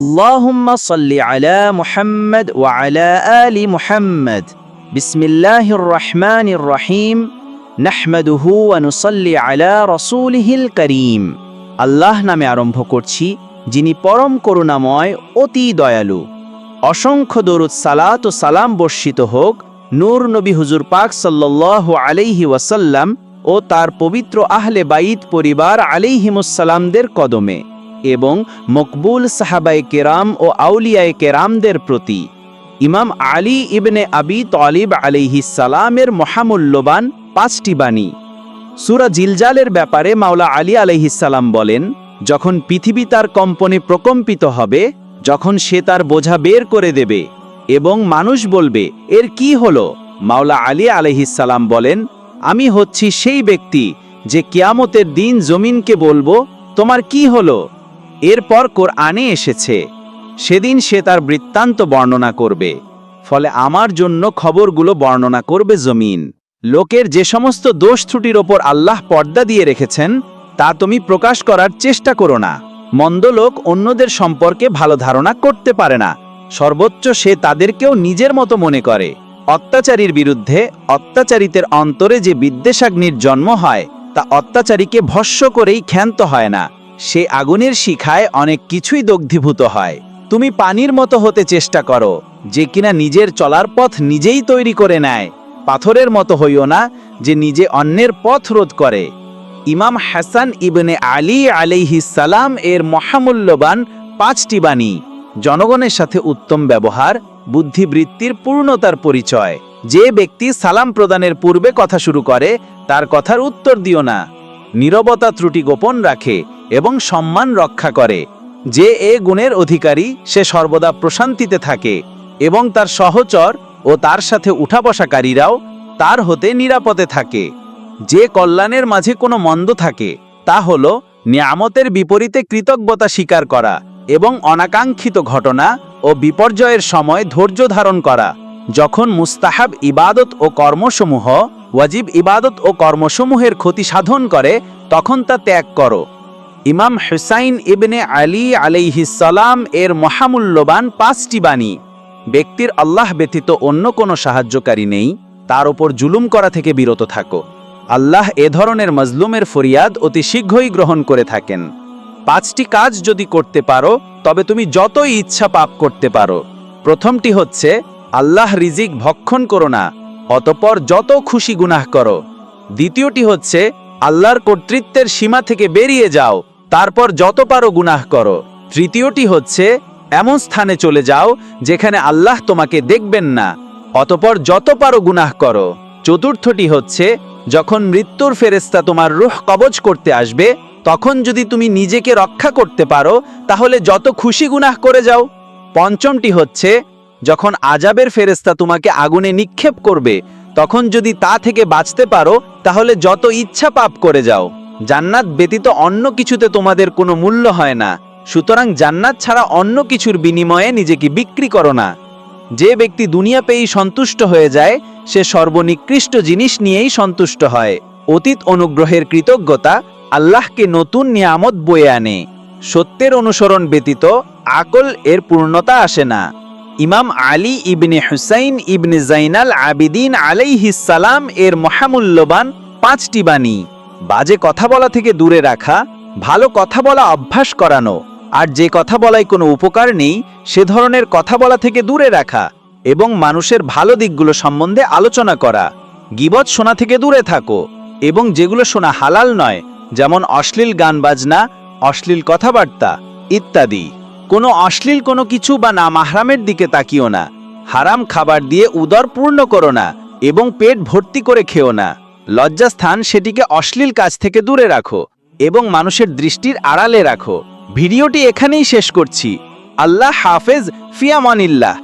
اللهم صل على محمد وعلى آل محمد بسم الله الرحمن الرحيم نحمده ونصلي على رسوله الكريم আল্লাহ নামে আরম্ভ করছি যিনি পরম করুণাময় অতি দয়ালু অসংখ্য দরুদ সালাত ও সালাম বর্ষিত হোক নূর নবী হুজুর পাক সাল্লাল্লাহু আলাইহি ওয়াসাল্লাম ও তার পবিত্র আহলে বাইত পরিবার আলাইহিমুসালামদের কদমে এবং মকবুল সাহাবায়ে কেরাম ও আউলিয়ায় কেরামদের প্রতি। ইমাম আলী ইবনে আবি তলিব আলাইহিসালামের মহামূল্যবান পাঁচটি বাণী। সুরা জিলজালের ব্যাপারে মাওলা আলী আলাইহিসাল্লাম বলেন, যখন পৃথিবী তার কম্পনে প্রকম্পিত হবে, যখন সে তার বোঝা বের করে দেবে এবং মানুষ বলবে, এর কি হলো? মাওলা আলী আলাইহিসাল্লাম বলেন, আমি হচ্ছি সেই ব্যক্তি যে কিয়ামতের দিন জমিনকে বলব, তোমার কি হলো? এরপর কোরআনে এসেছে, সেদিন সে তার বৃত্তান্ত বর্ণনা করবে, ফলে আমার জন্য খবরগুলো বর্ণনা করবে জমিন। লোকের যে সমস্ত দোষ ত্রুটির ওপর আল্লাহ পর্দা দিয়ে রেখেছেন, তা তুমি প্রকাশ করার চেষ্টা করো না। মন্দ লোক অন্যদের সম্পর্কে ভালো ধারণা করতে পারে না। সর্বোচ্চ সে তাদেরকেও নিজের মতো মনে করে। অত্যাচারীর বিরুদ্ধে অত্যাচারিতের অন্তরে যে বিদ্বেষাগ্নির জন্ম হয়, তা অত্যাচারীকে ভস্য করেই ক্ষান্ত হয় না। সে আগুনের শিখায় অনেক কিছুই দগ্ধীভূত হয়। তুমি পানির মতো হতে চেষ্টা করো, যে কিনা নিজের চলার পথ নিজেই তৈরি করে নেয়। পাথরের মতো হইও না, যে নিজে অন্যের পথ রোধ করে। ইমাম হাসান ইবনে আলী আলাইহিস সালাম এর মহামূল্যবান পাঁচটি বাণী, জনগণের সাথে উত্তম ব্যবহার, বুদ্ধিবৃত্তির পূর্ণতার পরিচয়। যে ব্যক্তি সালাম প্রদানের পূর্বে কথা শুরু করে, তার কথার উত্তর দিও না। নীরবতা ত্রুটি গোপন রাখে এবং সম্মান রক্ষা করে। যে এ গুণের অধিকারী, সে সর্বদা প্রশান্তিতে থাকে এবং তার সহচর ও তার সাথে উঠা বসাকারীরাও তার হতে নিরাপদে থাকে। যে কল্যাণের মাঝে কোনো মন্দ থাকে, তা হল নিয়ামতের বিপরীতে কৃতজ্ঞতা স্বীকার করা এবং অনাকাঙ্ক্ষিত ঘটনা ও বিপর্যয়ের সময় ধৈর্য ধারণ করা। যখন মুস্তাহাব ইবাদত ও কর্মসমূহ, ওয়াজিব ইবাদত ও কর্মসমূহের ক্ষতি সাধন করে, তখন তা ত্যাগ করো। ইমাম হুসাইন ইবনে আলী আলাইহিসালাম এর মহামূল্যবান পাঁচটি বাণী। ব্যক্তির আল্লাহ ব্যতীত অন্য কোনো সাহায্যকারী নেই, তার ওপর জুলুম করা থেকে বিরত থাকো। আল্লাহ এ ধরনের মজলুমের ফরিয়াদ অতি শীঘ্রই গ্রহণ করে থাকেন। পাঁচটি কাজ যদি করতে পারো, তবে তুমি যতই ইচ্ছা পাপ করতে পারো। প্রথমটি হচ্ছে, আল্লাহ রিজিক ভক্ষণ করো না, অতপর যত খুশি গুনাহ করো। দ্বিতীয়টি হচ্ছে, আল্লাহর কর্তৃত্বের সীমা থেকে বেরিয়ে যাও তারপর যত পারো গুনাহ করো। তৃতীয়টি হচ্ছে, এমন স্থানে চলে যাও যেখানে আল্লাহ তোমাকে দেখবেন না, অতপর যত পারো গুনাহ করো। চতুর্থটি হচ্ছে, যখন মৃত্যুর ফেরেস্তা তোমার রুহ কবজ করতে আসবে, তখন যদি তুমি নিজেকে রক্ষা করতে পারো, তাহলে যত খুশি গুনাহ করে যাও। পঞ্চমটি হচ্ছে, যখন আজাবের ফেরেস্তা তোমাকে আগুনে নিক্ষেপ করবে, তখন যদি তা থেকে বাঁচতে পারো, তাহলে যত ইচ্ছা পাপ করে যাও। জান্নাত ব্যতীত অন্য কিছুতে তোমাদের কোনো মূল্য হয় না। সুতরাং জান্নাত ছাড়া অন্য কিছুর বিনিময়ে নিজেকে বিক্রি করো না। যে ব্যক্তি দুনিয়া পেয়েই সন্তুষ্ট হয়ে যায়, সে সর্বনিকৃষ্ট জিনিস নিয়েই সন্তুষ্ট হয়। অতীত অনুগ্রহের কৃতজ্ঞতা আল্লাহকে নতুন নিয়ামত বয়ে আনে। সত্যের অনুসরণ ব্যতীত আকল এর পূর্ণতা আসে না। ইমাম আলী ইবনে হুসাইন ইবনে জাইনাল আবিদিন আলাইহিসালাম এর মহামূল্যবান পাঁচটি বাণী। বাজে কথা বলা থেকে দূরে রাখা, ভালো কথা বলা অভ্যাস করানো, আর যে কথা বলায় কোনো উপকার নেই, সে ধরনের কথা বলা থেকে দূরে রাখা এবং মানুষের ভালো দিকগুলো সম্বন্ধে আলোচনা করা। গিবত শোনা থেকে দূরে থাকো এবং যেগুলো শোনা হালাল নয়, যেমন অশ্লীল গান বাজনা, অশ্লীল কথাবার্তা ইত্যাদি। কোনো অশ্লীল কোনো কিছু বা না মাহরামের দিকে তাকিও না। হারাম খাবার দিয়ে উদর পূর্ণ করো না এবং পেট ভর্তি করে খেও না। লজ্জাস্থান সেটিকে অশ্লীল কাজ থেকে দূরে রাখো এবং মানুষের দৃষ্টির আড়ালে রাখো। ভিডিওটি এখানেই শেষ করছি। আল্লাহ হাফেজ ফিয়ামানিল্লাহ